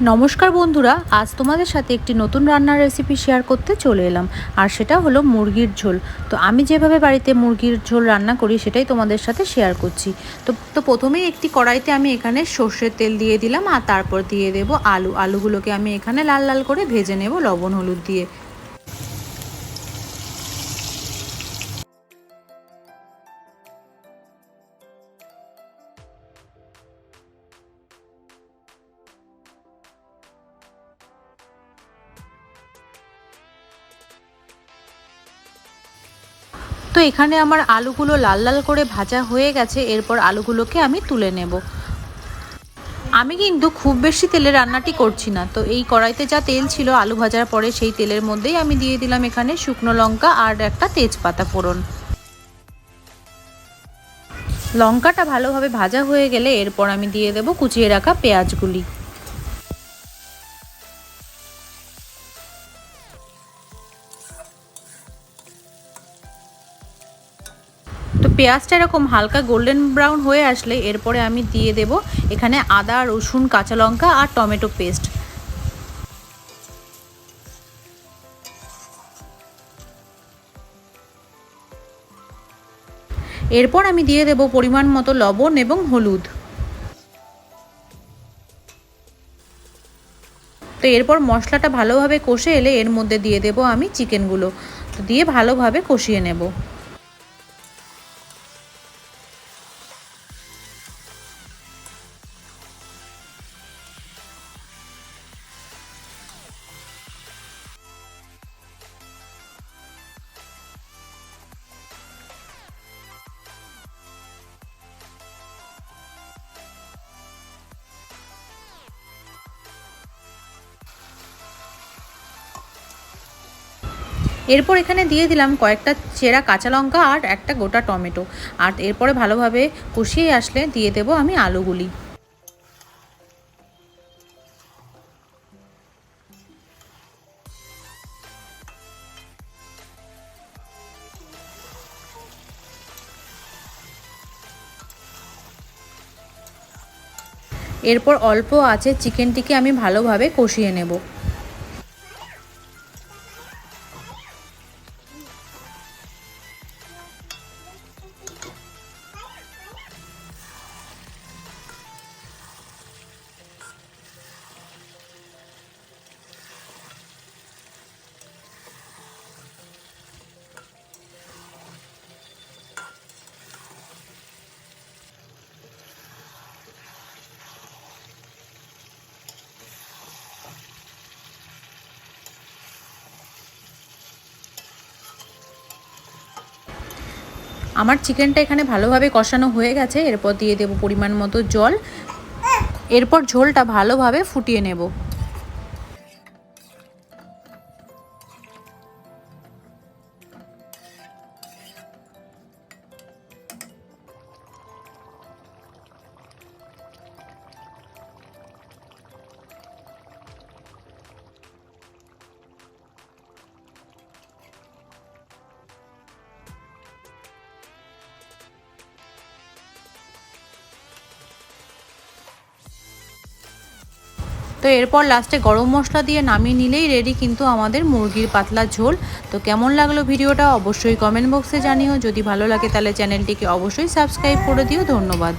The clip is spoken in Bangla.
নমস্কার বন্ধুরা, আজ তোমাদের সাথে একটি নতুন রান্নার রেসিপি শেয়ার করতে চলে এলাম। আর সেটা হলো মুরগির ঝোল। তো আমি যেভাবে বাড়িতে মুরগির ঝোল রান্না করি, সেটাই তোমাদের সাথে শেয়ার করছি। তো তো প্রথমেই একটি কড়াইতে আমি এখানে সর্ষের তেল দিয়ে দিলাম, আর তারপর দিয়ে দেব আলু। আলুগুলোকে আমি এখানে লাল লাল করে ভেজে নেব লবণ, হলুদ দিয়ে। তো এখানে আমার আলুগুলো লাল লাল করে ভাজা হয়ে গেছে, এরপর আলুগুলোকে আমি তুলে নেব। আমি কিন্তু খুব বেশি তেলে রান্নাটি করছি না, তো এই কড়াইতে যা তেল ছিল আলু ভাজার পরে সেই তেলের মধ্যেই আমি দিয়ে দিলাম এখানে শুকনো লঙ্কা আর একটা তেজপাতা ফোড়ন। লঙ্কাটা ভালোভাবে ভাজা হয়ে গেলে এরপর আমি দিয়ে দেব কুচিয়ে রাখা পেঁয়াজগুলি। পেঁয়াজটা এরকম হালকা গোল্ডেন ব্রাউন হয়ে আসলে এরপরে আমি দিয়ে দেব এখানে আদা, রসুন, কাঁচা লঙ্কা আর টমেটো পেস্ট এরপর আমি দিয়ে দেব পরিমাণ মতো লবণ এবং হলুদ। তো এরপর মশলাটা ভালোভাবে কষে এলে এর মধ্যে দিয়ে দেব আমি চিকেনগুলো তো দিয়ে ভালোভাবে কষিয়ে নেব। এরপর এখানে দিয়ে দিলাম কয়েকটা চেরা কাঁচা লঙ্কা আর একটা গোটা টমেটো। আর এরপরে ভালোভাবে কষিয়ে আসলে দিয়ে দেব আমি আলুগুলি। এরপর অল্প আছে, চিকেনটিকে আমি ভালোভাবে কষিয়ে নেব। আমার চিকেনটা এখানে ভালোভাবে কষানো হয়ে গেছে। এরপর দিয়ে দেব পরিমাণ মতো জল। এরপর ঝোলটা ভালোভাবে ফুটিয়ে নেব। তো এরপর লাস্টে গরম মশলা দিয়ে নামিয়ে নিলেই রেডি কিন্তু আমাদের মুরগির পাতলা ঝোল। তো কেমন লাগল ভিডিওটা অবশ্যই কমেন্ট বক্সে জানিও। যদি ভালো লাগে তাহলে চ্যানেলটিকে অবশ্যই সাবস্ক্রাইব করে দিও। ধন্যবাদ।